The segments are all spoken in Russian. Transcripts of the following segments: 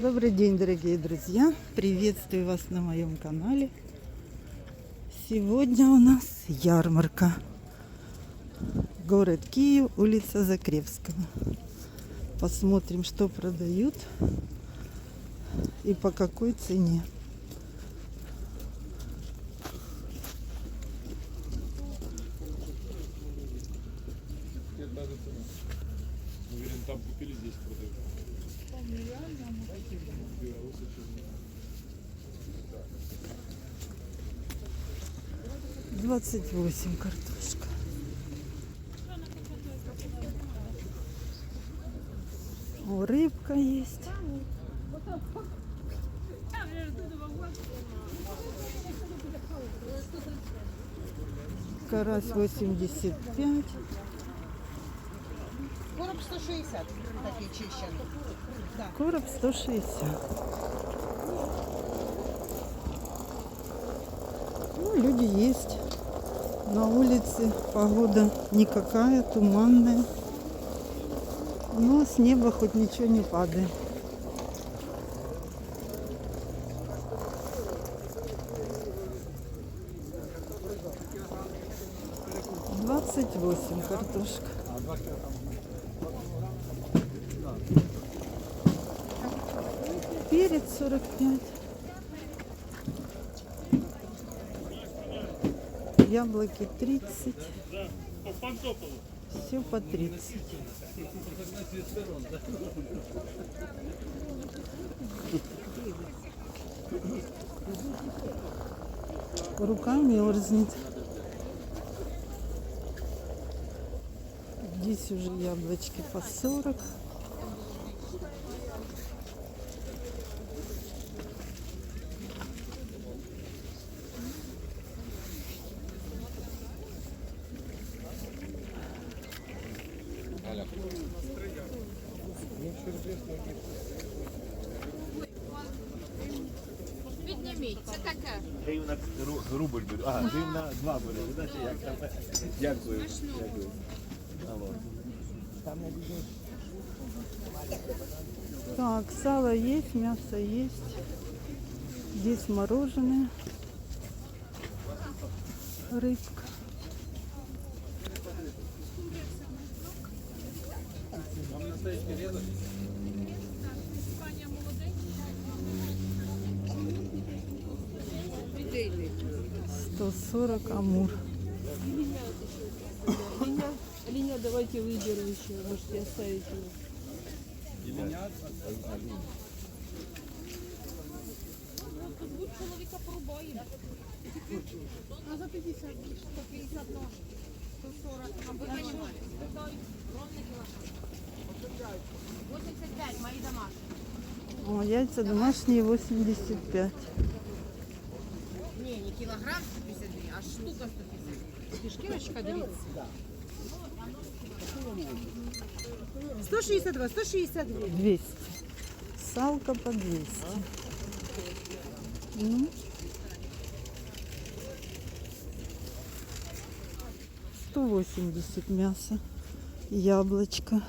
Добрый день, дорогие друзья! Приветствую вас на моем канале. Сегодня у нас ярмарка. Город Киев, улица Закревского. Посмотрим, что продают и по какой цене. Уверен, там купили, здесь продают. Белорусы черные. 28 картошка. О, рыбка есть. Карась 85. Короб 160 такий чищений. Короб 160. Ну, люди есть. На улице погода никакая, туманная. Но с неба хоть ничего не падает. Двадцать восемь картошка. Перец 45. Яблоки 30. Все по 30. Рука мерзнет. Здесь уже яблочки по 40. Дякую. Дякую. Так, сало есть, мясо есть. Здесь мороженое. Рыбка. Сто сорок амур Линия, давайте выберу еще, можете оставить его. А за 50, 150 нож. 140, а ви бачите, 85, мої домашні. О, яйца домашние 85. Ні, не кілограм 152, а штука 150. І шкірочка, дивіться. 162, 162. 200. Салка по 200. Ну. Сто восемьдесят мясо, яблочко.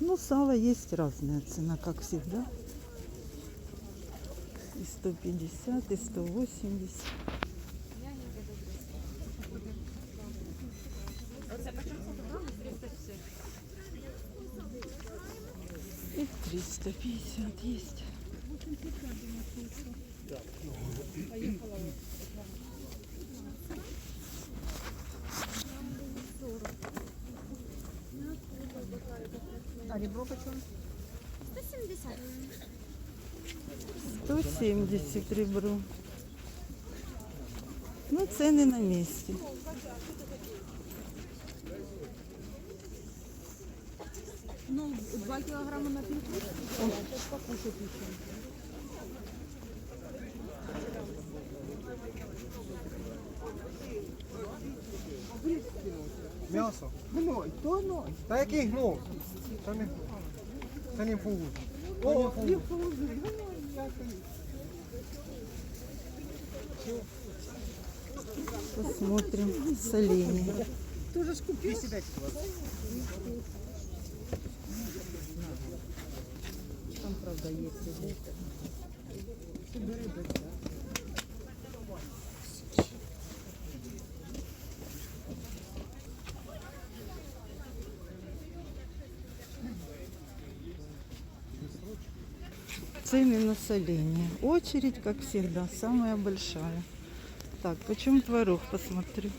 Ну, сало есть разная цена, как всегда. И 150, и 180. И 350 есть. А ребро почем? 170 ребро. Ну, цены на месте. Ну, 2 килограмма на пинку. покушать еще. М'ясо. Гной, то гной. Та який гной? Це не, це не фугус. О, не фугус. Посмотрим соленье. Тоже ж купил? Там правда, є сьогодні. Цены на соленье. Очередь, как всегда, самая большая. Так, почем творог, посмотрю.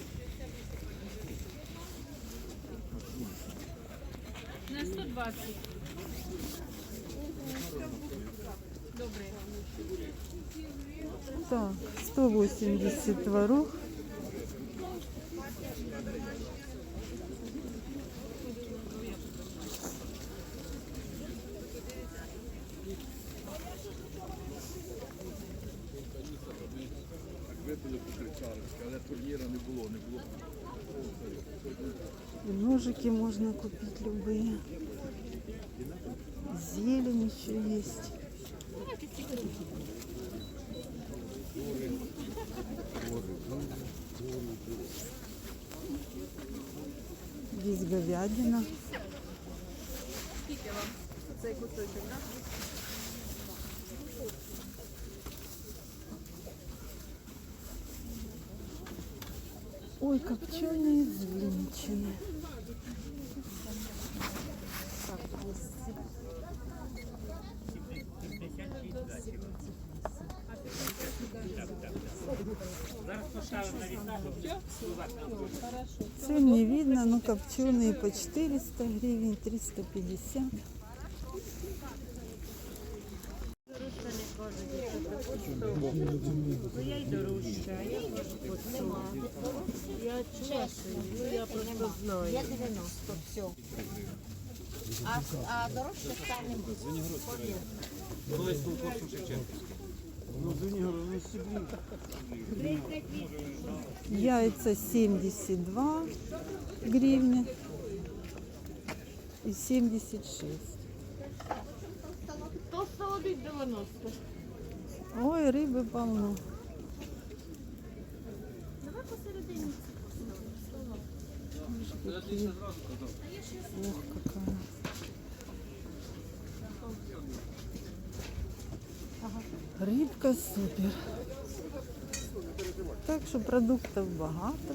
На 120. Так, 180 творог. Ножики можно купить любые. Зелень еще есть. Здесь говядина. Ой, копченые звинчины. Цен не видно, но копченые по 400 гривен, 350. Ну я й дорожча, а я кажу, по 100. Я чула, що ну я просто знаю. Я 90, все. А, а дорожче стане Яйца 72 гривны и 76. То солодить 90. Ой, рыбы полно. Ох, какая. Рыбка супер. Так что продуктов багато.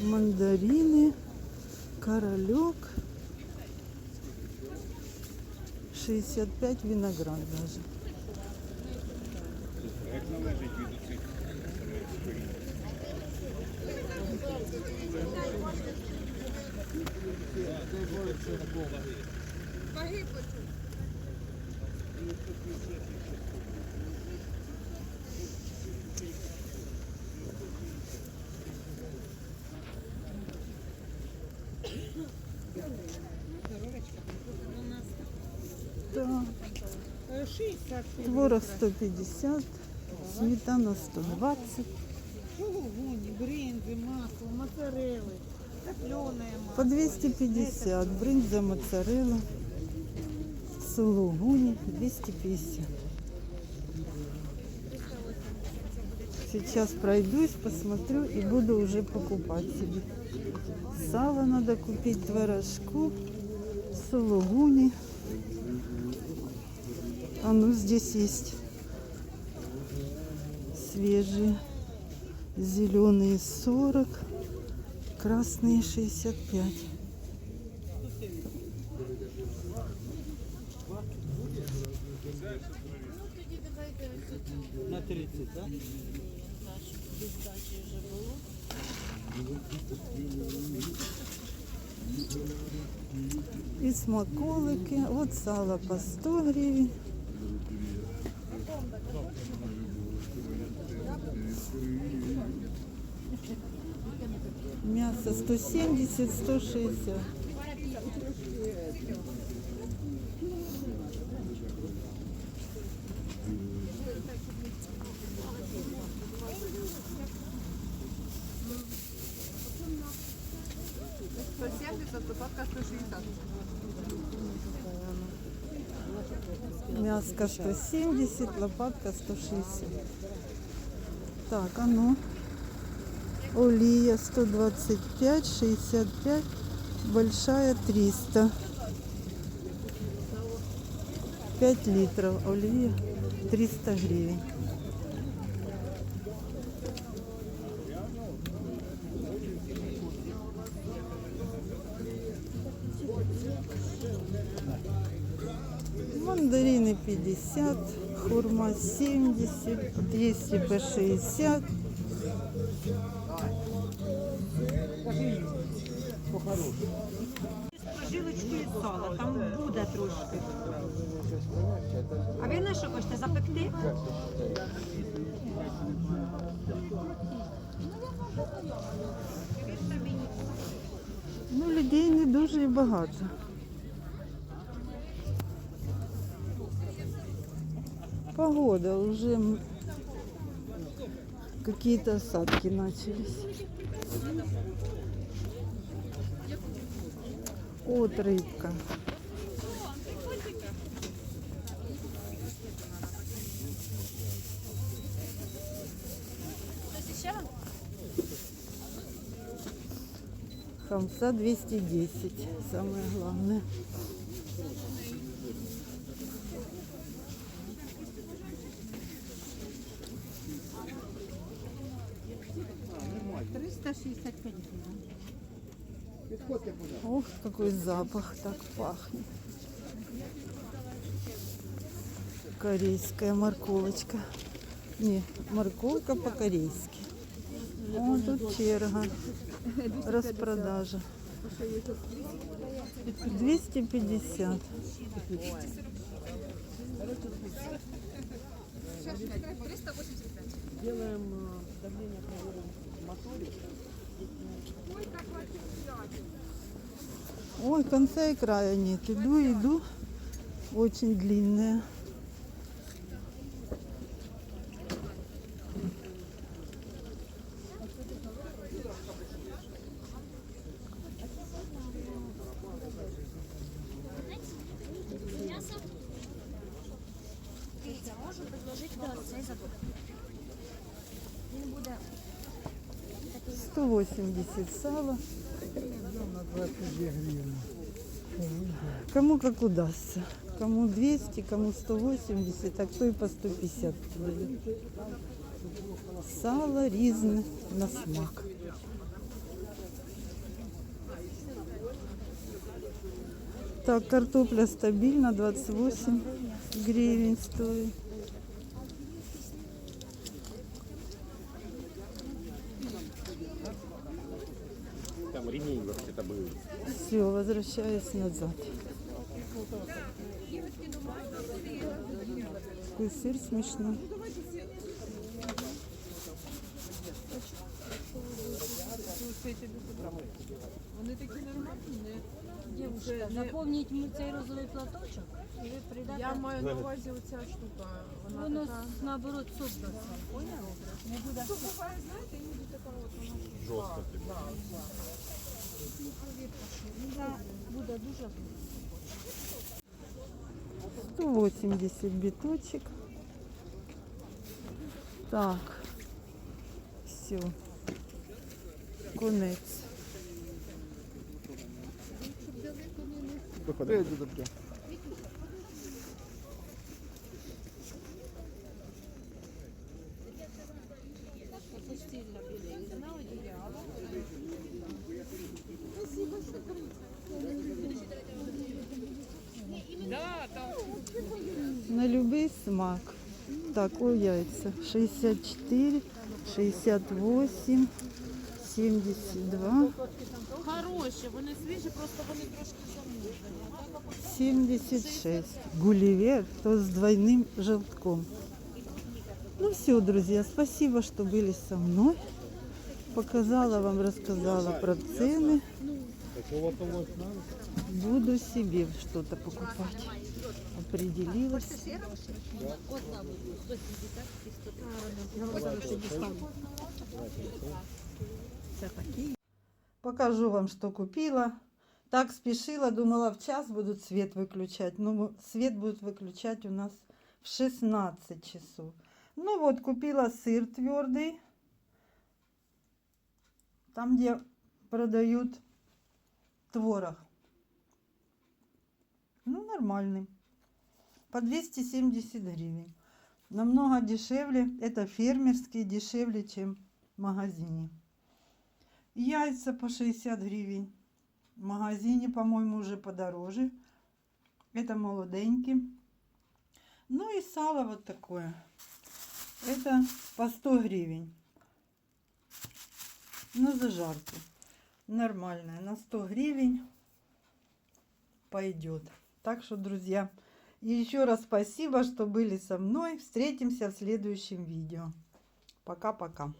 Мандарины, королек. 65 виноград даже. Так. 60 Творог 150, сметана 120. Сулугуні, бринзи, масло, моцарели, топленое масло. По 250. Брынза, моцарелла. Сулугуни 250. Сейчас пройдусь, посмотрю и буду уже покупать себе. Сало надо купить, творожку, сулугуни. А ну здесь есть свежие. Зеленые 40, красные 65. На 30, так? И смаколики. Вот сало по 100 гривен. Мясо 170, 160. Мяско 170, лопатка 160. Так, а ну. Олія 125, 65, Большая 300. 5 литров оливье 300 гривен. Мандарины 50, хурма 70, вот есть по 60. Жилочкою сала, там буде трошки. А ви на що хочете запекти? Ну, людей не дуже і багато. Погода уже какие-то осадки начались. Вот рыбка. Хамса 210, самое главное. Ох, какой запах так пахнет. Корейская морковочка. Не, морковка по-корейски. О, тут черга. Распродажа. 250. Ой, конца и края нет. Иду, иду. Очень длинная. Дивіться, можу предложити ось цей задок. Він буде 180 сало. Кому как удастся. Кому 200, кому 180, а кто и по 150 купує. Сало різне на смак. Так, картопля стабильно 28 гривен стоит. Все, возвращаюсь назад. Такой сыр смешной. Дівчинка, наповніть мені цей розовий платочок, і ви прийдете. Я маю на увазі оця штука. Вона Воно така. наоборот суп дасть. Поняли? Не буде. Буває, знаєте, іноді така от вона. Жестко. Буде, буде дуже 180 биточек. Так. Все. Конець. На любий смак Так, о яйця. 64, 68, 72, Хороші, вони свіжі, просто вони трошки замужені. 76. Гулливер, то с двойным желтком. Ну все, друзья, спасибо, что были со мной. Показала вам, рассказала про цены. Буду себе что-то покупать. Определилась. Покажу вам, что купила. Так спешила, думала, в час будут свет выключать. Ну, свет будут выключать у нас в 16 часов. Ну вот, купила сыр твердый. Там, где продают творог. Ну, нормальный. По 270 гривен. Намного дешевле. Это фермерский, дешевле, чем в магазине. Яйца по 60 гривен. В магазине, по-моему, уже подороже. Это молоденький. Ну и сало вот такое. Это по 100 гривен. На зажарку. Нормальная. На 100 гривен пойдет. Так что, друзья, и еще раз спасибо, что были со мной. Встретимся в следующем видео. Пока-пока.